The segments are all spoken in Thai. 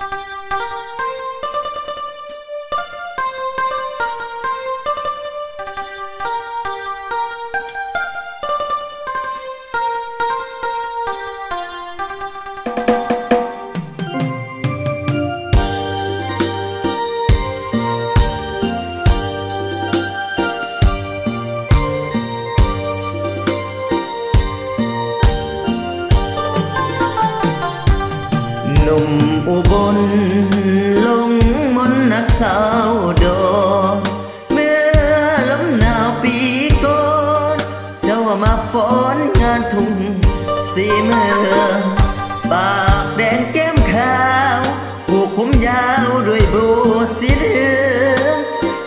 you หนุ่มอุบลลงมนนักสาวดอนเมื่อลมหนาวปีก่อนเจ้ามาฟ้อนงานทุ่งสีเมืองปากแดงแก้มขาวผูกผมยาวด้วยบูสีเหลือง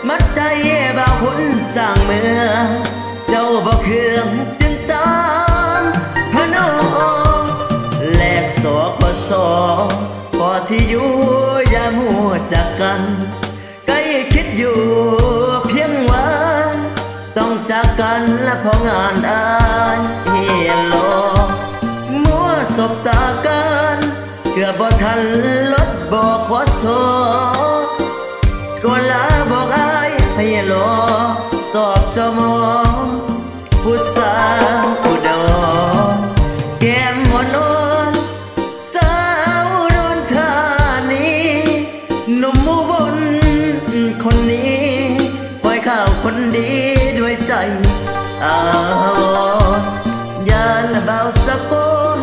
มัดใจบ่าวพ้นจางเมืองเจ้าบ่เครื่อง กันใกล้คิดอยู่เพียงวันต้องจากกันและพองานอายเฮียลอมัวสบตากันเกือบบ่ทันลดบอกขอสอก็ลาบอกอายให้รอตอบจมอผู้สาวอุดร คนดีด้วยใจอาวอยาละเบาสะกน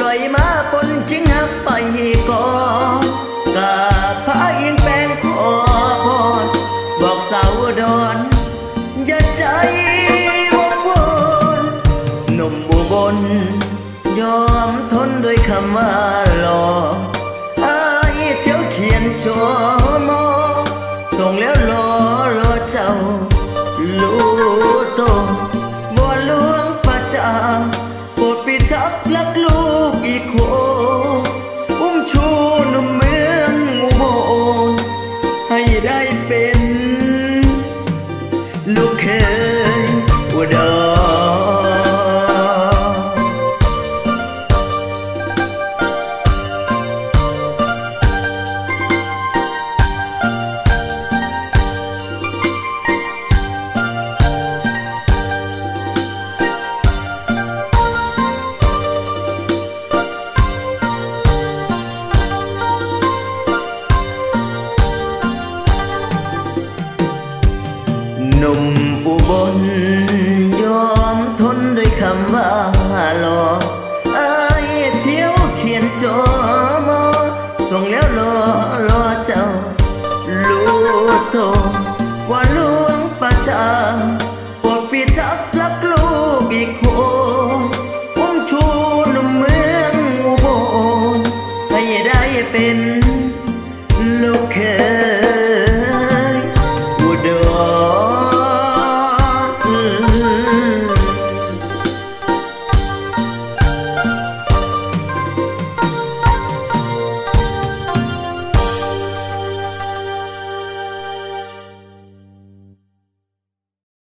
ลอยมาปนจิงหักไปก่อนกาพายิงแปลงขอพรบอกสาวดอนอย่าใจวกวนหนุ่มอุบลยอมทนด้วยคำว่าหลอกอายเที่ยวเขียนโจโจาโปรดปิทักลักลูกอีกคนอุ้มชูหนุ่มเมืองอุบลให้ได้เป็น ลูกเคยอุดร หนุ่มอุบลยอมทนด้วยคำว่าหลอกอายเที่ยวเขียนจอมอส่งแล้วรอรอเจ้าลูกโตว่าลวงประจาปรดพิทักษ์รักลูกอีกคนอุ้มชูหนุ่มเมืองอุบลให้ได้เป็น